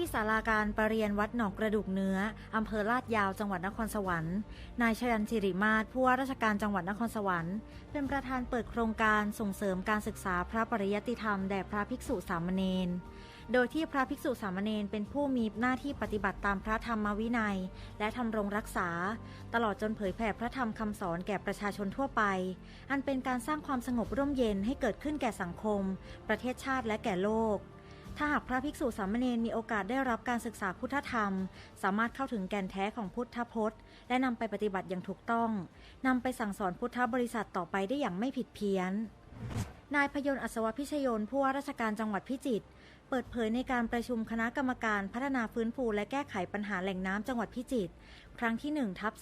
ที่ศาลาการประเรียนวัดหนองกระดูกเนื้อ อำเภอลาดยาวจังหวัดนครสวรรค์ นายชยันสิริมาศผู้ว่าราชการจังหวัดนครสวรรค์ เป็นประธานเปิดโครงการส่งเสริมการศึกษาพระปริยติธรรมแด่พระภิกษุสามเณรโดยที่พระภิกษุสามเณรเป็นผู้มีหน้าที่ปฏิบัติตามพระธรรมวินัย และทำรงรักษา ตลอดจนเผยแผ่พระธรรมคำสอนแก่ประชาชนทั่วไป อันเป็นการสร้างความสงบร่มเย็นให้เกิดขึ้นแก่สังคม ประเทศชาติและแก่โลก ถ้าหากพระภิกษุสามเณรมีโอกาสได้รับการศึกษาพุทธธรรม สามารถเข้าถึงแก่นแท้ของพุทธพจน์ และนำไปปฏิบัติอย่างถูกต้องนำไปสั่งสอนพุทธบริษัทต่อไปได้อย่างไม่ผิดเพี้ยน นายพยนต์อัศวพิชยนผู้ว่าราชการจังหวัดพิจิตรเปิดเผยในการประชุมคณะกรรมการพัฒนาฟื้นฟูและแก้ไขปัญหาแหล่งน้ำจังหวัดพิจิตรครั้งที่1ทับ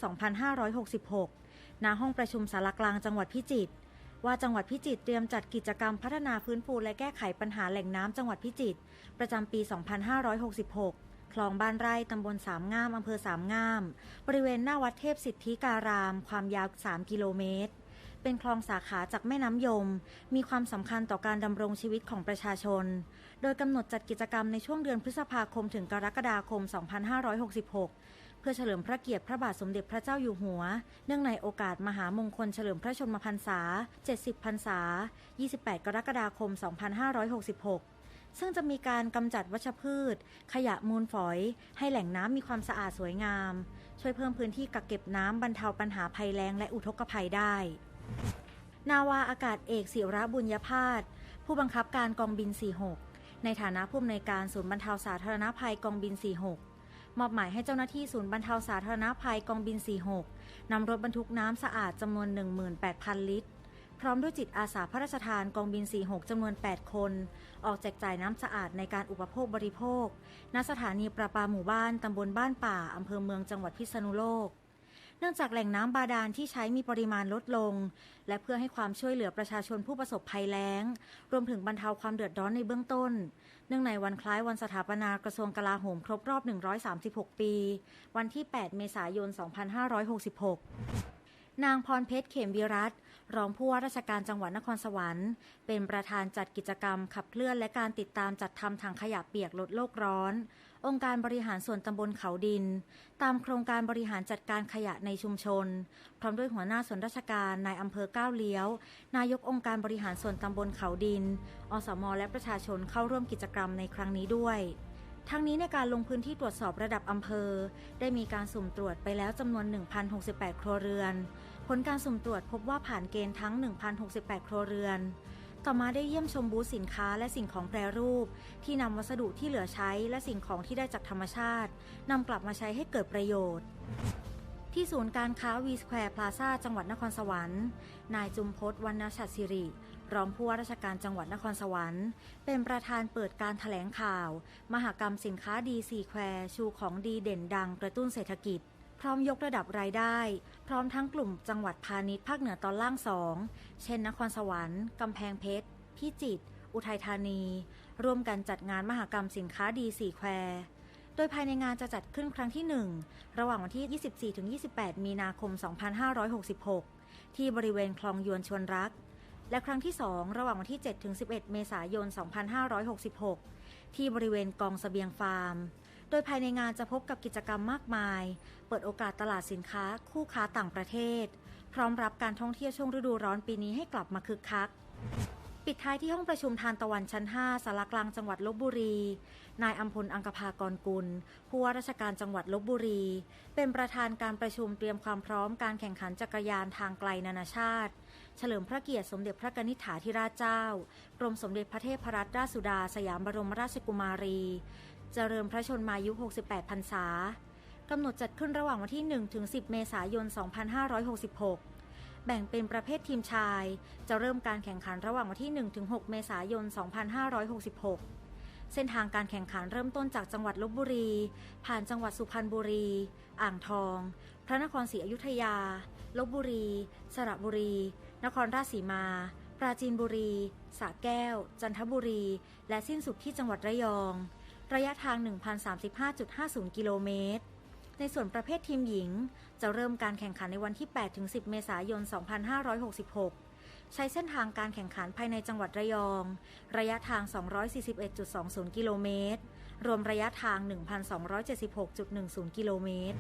2566ณห้องประชุมสารกลางจังหวัดพิจิตร ว่าจังหวัดพิจิตรเตรียมจัดกิจกรรมพัฒนาฟื้นฟูและแก้ไขปัญหาแหล่งน้ำจังหวัดพิจิตรประจำปี 2566 คลองบ้านไร่ตำบลสามงามอำเภอสามงาม บริเวณหน้าวัดเทพสิทธิการาม ความยาว 3 กิโลเมตร เป็นคลองสาขาจากแม่น้ำยม มีความสำคัญต่อการดำรงชีวิตของประชาชน โดยกำหนดจัดกิจกรรมในช่วงเดือนพฤษภาคมถึงกรกฎาคม 2566 เพื่อเฉลิมพระเกียรติพระบาทสมเด็จพระเจ้าอยู่หัว เนื่องในโอกาสมหามงคลเฉลิมพระชนมพรรษา 70 พรรษา 28 กรกฎาคม 2566ซึ่งจะมีการกำจัดวัชพืช ขยะมูลฝอย ให้แหล่งน้ำมีความสะอาดสวยงาม ช่วยเพิ่มพื้นที่กักเก็บน้ำบรรเทาปัญหาภัยแล้งและอุทกภัยได้ นาวาอากาศเอกศิระบุญยพาสผู้บังคับการกองบิน 46 ในฐานะผู้อำนวยการศูนย์บรรเทาสาธารณภัยกองบิน 46 มอบหมายให้เจ้าหน้าที่ศูนย์บรรเทาสาธารณภัยกองบิน 46 นำรถบรรทุกน้ำสะอาดจำนวน 18,000 ลิตร พร้อมด้วยจิตอาสาพระราชทานกองบิน 46 จำนวน 8 คน ออกแจกจ่ายน้ำสะอาดในการอุปโภคบริโภค ณ สถานีประปาหมู่บ้านตำบลบ้านป่าอำเภอเมืองจังหวัดพิษณุโลก เนื่องจากแหล่งน้ำบาดาลที่ใช้มีปริมาณลดลง และเพื่อให้ความช่วยเหลือประชาชนผู้ประสบภัยแล้ง รวมถึงบรรเทาความเดือดร้อนในเบื้องต้น เนื่องในวันคล้ายวันสถาปนากระทรวงกลาโหมครบรอบ 136 ปี วันที่ 8 เมษายน 2566 นางพรเพชรเขมวิรัต รองผู้ว่าราชการจังหวัดนครสวรรค์ เป็นประธานจัดกิจกรรมขับเคลื่อนและการติดตามจัดทำถังขยะเปียกลดโลกร้อน องค์การบริหารส่วนตำบลเขาดิน ตามโครงการบริหารจัดการขยะในชุมชน พร้อมด้วยหัวหน้าส่วนราชการนายอำเภอก้าวเลี้ยว นายกองค์การบริหารส่วนตำบลเขาดิน อสม และประชาชนเข้าร่วมกิจกรรมในครั้งนี้ด้วย ทั้งนี้ในการลงพื้นที่ตรวจสอบระดับอำเภอ ได้มีการสุ่มตรวจไปแล้วจำนวน 1,068 ครัวเรือน ผลการสุ่มตรวจพบว่าผ่านเกณฑ์ทั้ง 1,068 ครัวเรือน ต่อมาได้เยี่ยมชมบูธสินค้าและสิ่งของแปรรูป ที่นำวัสดุที่เหลือใช้และสิ่งของที่ได้จากธรรมชาตินำกลับมาใช้ให้เกิดประโยชน์ที่ศูนย์การค้าวีสแควร์พลาซ่าจังหวัดนครสวรรค์ นายจุมพศวรรณชัดสิริ รองผู้ว่าราชการจังหวัดนครสวรรค์ เป็นประธานเปิดการถแถลงข่าว มหกรรมสินค้าดีซีแควร์ชูของดีเด่นดังกระตุ้นเศรษฐกิจ พร้อมยกระดับรายได้ พร้อมทั้งกลุ่มจังหวัดพาณิชย์ภาคเหนือตอนล่างสอง เช่น นครสวรรค์ กำแพงเพชร พิจิตร อุทัยธานี ร่วมกันจัดงานมหกรรมสินค้าดีสีแควร์โดยภายในงานจะจัดขึ้นครั้งที่ 1 ระหว่างวันที่ 24-28 มีนาคม 2566 ที่บริเวณคลองยวนชวนรัก และครั้งที่ 2 ระหว่างวันที่7-11 เมษายน 2566 ที่บริเวณกองสเสบียงฟาร์ม โดยภายในงานจะพบกับกิจกรรมมากมาย เปิดโอกาสตลาดสินค้าคู่ค้าต่างประเทศ พร้อมรับการท่องเที่ยวช่วงฤดูร้อนปีนี้ให้กลับมาคึกคัก ปิดท้ายที่ห้องประชุมทานตะวันชั้น 5สารกลางจังหวัดลบบุรี นายอัมพลอังคภากรกุล ผู้ว่าราชการจังหวัดลบบุรี เป็นประธานการประชุมเตรียมความพร้อมการแข่งขันจักรยานทางไกลนานาชาติ เฉลิมพระเกียรติสมเด็จพระกนิษฐาธิราชเจ้า กรมสมเด็จพระเทพรัตนราชสุดาสยามบรมราชกุมารี เจริญพระชนมายุ 68 พรรษากำหนดจัดขึ้นระหว่างวันที่ 1-10 เมษายน 2566 แบ่งเป็นประเภททีมชาย จะเริ่มการแข่งขันระหว่างวันที่ 1-6 เมษายน 2566 เส้นทางการแข่งขันเริ่มต้นจากจังหวัดลบบุรี ผ่านจังหวัดสุพรรณบุรี อ่างทอง พระนครศรีอยุธยา ลบบุรี สระบุรี นครราชสีมา ปราจีนบุรีสระแก้ว จันทบุรี และสิ้นสุดที่จังหวัดระยอง ระยะทาง 1,035.50 กิโลเมตร ในส่วนประเภททีมหญิง จะเริ่มการแข่งขันในวันที่ 8-10 เมษายน 2566 ใช้เส้นทางการแข่งขันภายในจังหวัดระยอง ระยะทาง 241.20 กิโลเมตร รวมระยะทาง 1,276.10 กิโลเมตร